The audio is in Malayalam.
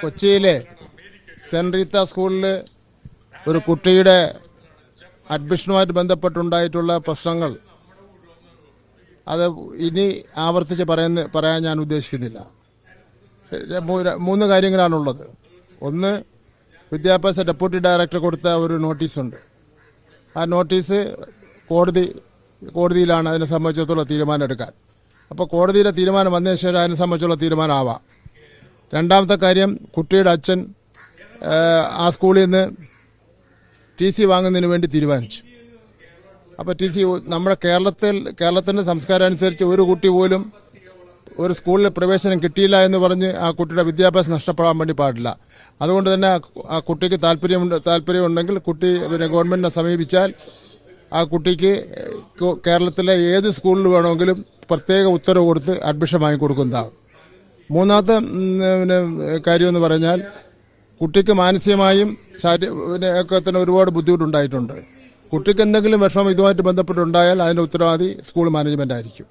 കൊച്ചിയിലെ സെന്റ് റീത്ത സ്കൂളിൽ ഒരു കുട്ടിയുടെ അഡ്മിഷനുമായിട്ട് ബന്ധപ്പെട്ടുണ്ടായിട്ടുള്ള പ്രശ്നങ്ങൾ. അത് ഇനി ആവർത്തിച്ച് പറയുന്ന പറയാൻ ഞാൻ ഉദ്ദേശിക്കുന്നില്ല. മൂന്ന് കാര്യങ്ങളാണുള്ളത്. ഒന്ന് വിദ്യാഭ്യാസ ഡെപ്യൂട്ടി ഡയറക്ടർ കൊടുത്ത ഒരു നോട്ടീസുണ്ട്. ആ നോട്ടീസ് കോടതി കോടതിയിലാണ് അതിനെ സംബന്ധിച്ചിടത്തോളം തീരുമാനം എടുക്കാൻ അപ്പോൾ കോടതിയിലെ തീരുമാനം വന്നതിന് ശേഷം അതിനെ സംബന്ധിച്ചുള്ള തീരുമാനമാവാം. രണ്ടാമത്തെ കാര്യം കുട്ടിയുടെ അച്ഛൻ ആ, സ്കൂളിൽ നിന്ന് ടി സി വാങ്ങുന്നതിന് വേണ്ടി തീരുമാനിച്ചു. അപ്പോൾ ടി സി നമ്മുടെ കേരളത്തിൽ കേരളത്തിന്റെ സംസ്കാരം അനുസരിച്ച് ഒരു കുട്ടി പോലും ഒരു സ്കൂളിൽ പ്രവേശനം കിട്ടിയില്ല എന്ന് പറഞ്ഞ് ആ കുട്ടിയുടെ വിദ്യാഭ്യാസം നഷ്ടപ്പെടാൻ വേണ്ടി പാടില്ല. അതുകൊണ്ട് തന്നെ ആ കുട്ടിക്ക് താല്പര്യമുണ്ട് താല്പര്യമുണ്ടെങ്കിൽ കുട്ടി പിന്നെ ഗവൺമെന്റിനെ സമീപിച്ചാൽ ആ കുട്ടിക്ക് കേരളത്തിലെ ഏത് സ്കൂളിൽ വേണമെങ്കിലും പ്രത്യേക ഉത്തരവ് കൊടുത്ത് അഡ്മിഷൻ വാങ്ങിക്കൊടുക്കുന്നതാണ്. മൂന്നാമത്തെ പിന്നെ കാര്യമെന്ന് പറഞ്ഞാൽ കുട്ടിക്ക് മാനസികമായും ശാരീ പിന്നെ ഒക്കെ തന്നെ ഒരുപാട് ബുദ്ധിമുട്ടുണ്ടായിട്ടുണ്ട്. കുട്ടിക്ക് എന്തെങ്കിലും വിഷമം ഇതുമായിട്ട് ബന്ധപ്പെട്ടുണ്ടായാൽ അതിന്റെ ഉത്തരവാദി സ്കൂൾ മാനേജ്മെന്റ് ആയിരിക്കും